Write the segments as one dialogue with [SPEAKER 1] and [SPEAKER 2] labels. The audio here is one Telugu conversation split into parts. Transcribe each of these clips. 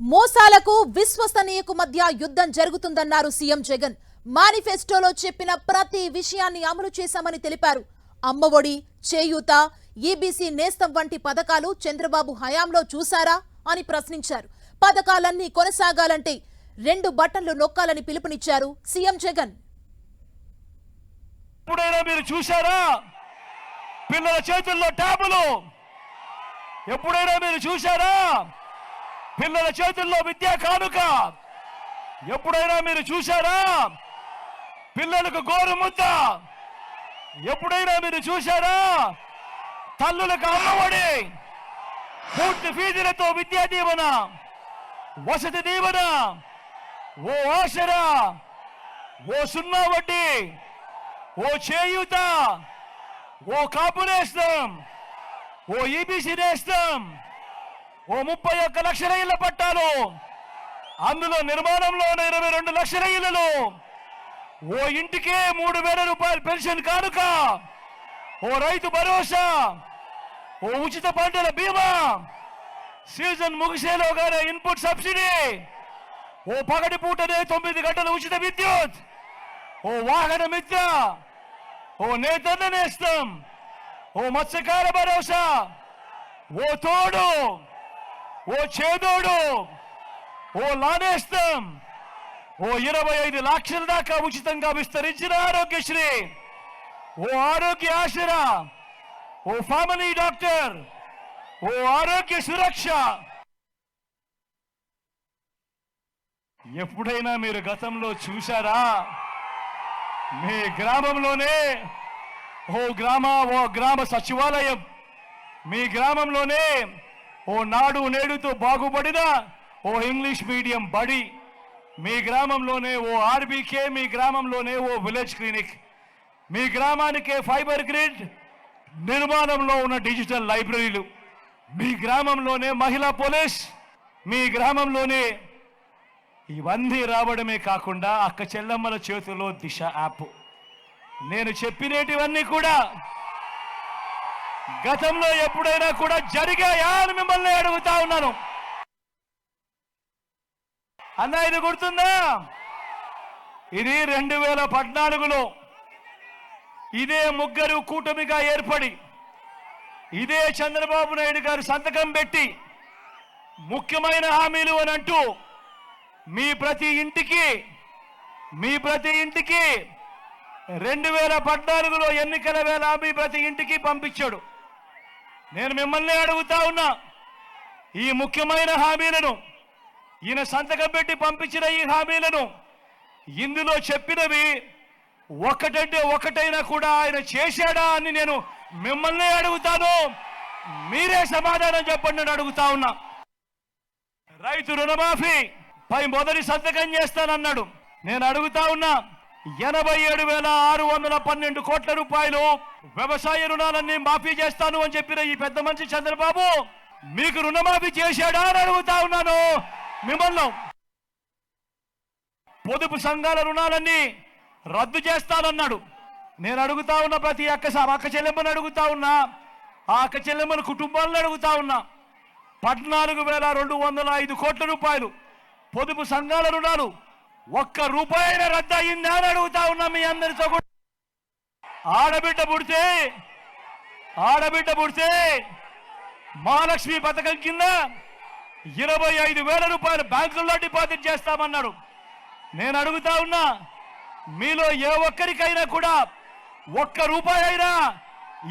[SPEAKER 1] మోసాలకు విశ్వసనీయకు మధ్య యుద్ధం జరుగుతుందన్నారు సీఎం జగన్. మేనిఫెస్టోలో చెప్పిన ప్రతి విషయాన్ని అమలు చేశామని తెలిపారు. అమ్మఒడి చేయూత ఈబీసీ నేస్తం వంటి పథకాలు చంద్రబాబు హయాంలో చూశారా అని ప్రశ్నించారు. పథకాలన్నీ కొనసాగాలంటే రెండు బటన్లు నొక్కాలని పిలుపునిచ్చారు సీఎం జగన్.
[SPEAKER 2] ఎప్పుడైనా మీరు చూశారా? పిల్లల చేతుల్లో ట్యాబులు. ఎప్పుడైనా మీరు చూశారా? పిల్లల చేతుల్లో విద్యా కానుక. ఎప్పుడైనా మీరు చూశారా? పిల్లలకు గోరు ముద్ద ఎప్పుడైనా మీరు చూశారా? తల్లులకు అమ్మఒడి పూర్తి ఫీజులతో విద్యా దీవెన. వసతి దీవెన. ఓ ఆసరా ఓ సున్నా వడ్డీ. ఓ చేయూత. ఓ కాపు నేస్తం ఓ ఈబీసీ నేస్తం. ఓ ముప్పై ఒక్క లక్షల ఇళ్ళ పట్టాలు. అందులో నిర్మాణంలో ఉన్న ఇరవై రెండు లక్షల ఇళ్ళలో ఓ ఇంటికే మూడు వేల రూపాయల పెన్షన్ కానుక ఓ రైతు భరోసా ఓ ఉచిత పంటల బీమా సీజన్ ముగిసేలోగానే ఇన్పుట్ సబ్సిడీ ఓ పగటి పూటనే తొమ్మిది గంటల ఉచిత విద్యుత్ ఓ వాహన మిత్ర ఓ నేతన్న నేస్తం ఓ మత్స్యకార భరోసా ఓ తోడు. ఓ చేదోడు ఓ లానేస్తాం ఓ ఇరవై ఐదు లక్షల దాకా ఉచితంగా విస్తరించిన ఆరోగ్యశ్రీ ఓ ఆరోగ్య ఆశరా ఓ ఫ్యామిలీ డాక్టర్ ఓ ఆరోగ్య సురక్ష. ఎప్పుడైనా మీరు గతంలో చూశారా? మీ గ్రామంలోనే ఓ గ్రామ ఓ గ్రామ సచివాలయం మీ గ్రామంలోనే ఓ నాడు నేడుతో బాగుపడిన ఓ ఇంగ్లీష్ మీడియం బడి. మీ గ్రామంలోనే ఓ ఆర్బీకే మీ గ్రామంలోనే ఓ విలేజ్ క్లినిక్. మీ గ్రామానికే ఫైబర్ గ్రిడ్ నిర్మాణంలో ఉన్న డిజిటల్ లైబ్రరీలు. మీ గ్రామంలోనే మహిళా పోలీస్ మీ గ్రామంలోనే ఇవన్నీ రావడమే కాకుండా అక్క చెల్లమ్మల చేతిలో దిశ యాప్. నేను చెప్పినేటివన్నీ కూడా గతంలో ఎప్పుడైనా కూడా జరిగాయా అని మిమ్మల్ని అడుగుతా ఉన్నాను. అన్న ఇది గుర్తుందా? ఇది రెండు వేల పద్నాలుగులో ఇదే ముగ్గురు కూటమిగా ఏర్పడి ఇదే చంద్రబాబు నాయుడు గారు సంతకం పెట్టి ముఖ్యమైన హామీలు అని అంటూ మీ ప్రతి ఇంటికి మీ ప్రతి ఇంటికి రెండు వేల పద్నాలుగులో ఎన్నికల వేళ మీ ప్రతి ఇంటికి పంపించాడు. నేను మిమ్మల్ని అడుగుతా ఉన్నా ఈ ముఖ్యమైన హామీలను ఈయన సంతకం పెట్టి పంపించిన ఈ హామీలను ఇందులో చెప్పినవి ఒకటంటే ఒకటైనా కూడా ఆయన చేశాడా అని నేను మిమ్మల్ని అడుగుతాను. మీరే సమాధానం చెప్పండి అని అడుగుతా ఉన్నా. రైతు రుణమాఫీ పై మొదటి సంతకం చేస్తానన్నాడు. నేను అడుగుతా ఉన్నా ఎనభై ఏడు వేల ఆరు వందల పన్నెండు కోట్ల రూపాయలు వ్యవసాయ రుణాలన్నీ మాఫీ చేస్తాను అని చెప్పిన ఈ పెద్ద మనిషి చంద్రబాబు మీకు రుణమాఫీ చేశాడా అని అడుగుతా ఉన్నాను. మిమ్మల్ని పొదుపు సంఘాల రుణాలన్నీ రద్దు చేస్తానన్నాడు. నేను అడుగుతా ఉన్న ప్రతి అక్క అక్క చెల్లెమ్మని అడుగుతా ఉన్నా ఆ అక్క చెల్లెమ్మని కుటుంబాలను అడుగుతా ఉన్నా. పద్నాలుగు వేల రెండు వందల ఐదు కోట్ల రూపాయలు పొదుపు సంఘాల రుణాలు ఒక్క రూపాయిన రద్దయిందా అని అడుగుతా ఉన్నా మీ అందరితో కూడా. ఆడబిడ్డ పుడితే ఆడబిడ్డ పుడితే మహాలక్ష్మి పథకం కింద ఇరవై ఐదు వేల రూపాయలు బ్యాంకుల్లో డిపాజిట్ చేస్తామన్నాడు. నేను అడుగుతా ఉన్నా మీలో ఏ ఒక్కరికైనా కూడా ఒక్క రూపాయి అయినా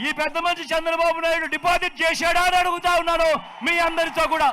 [SPEAKER 2] ఈ పెద్ద మంచి చంద్రబాబు నాయుడు డిపాజిట్ చేశాడా అని అడుగుతా ఉన్నాను మీ అందరితో కూడా.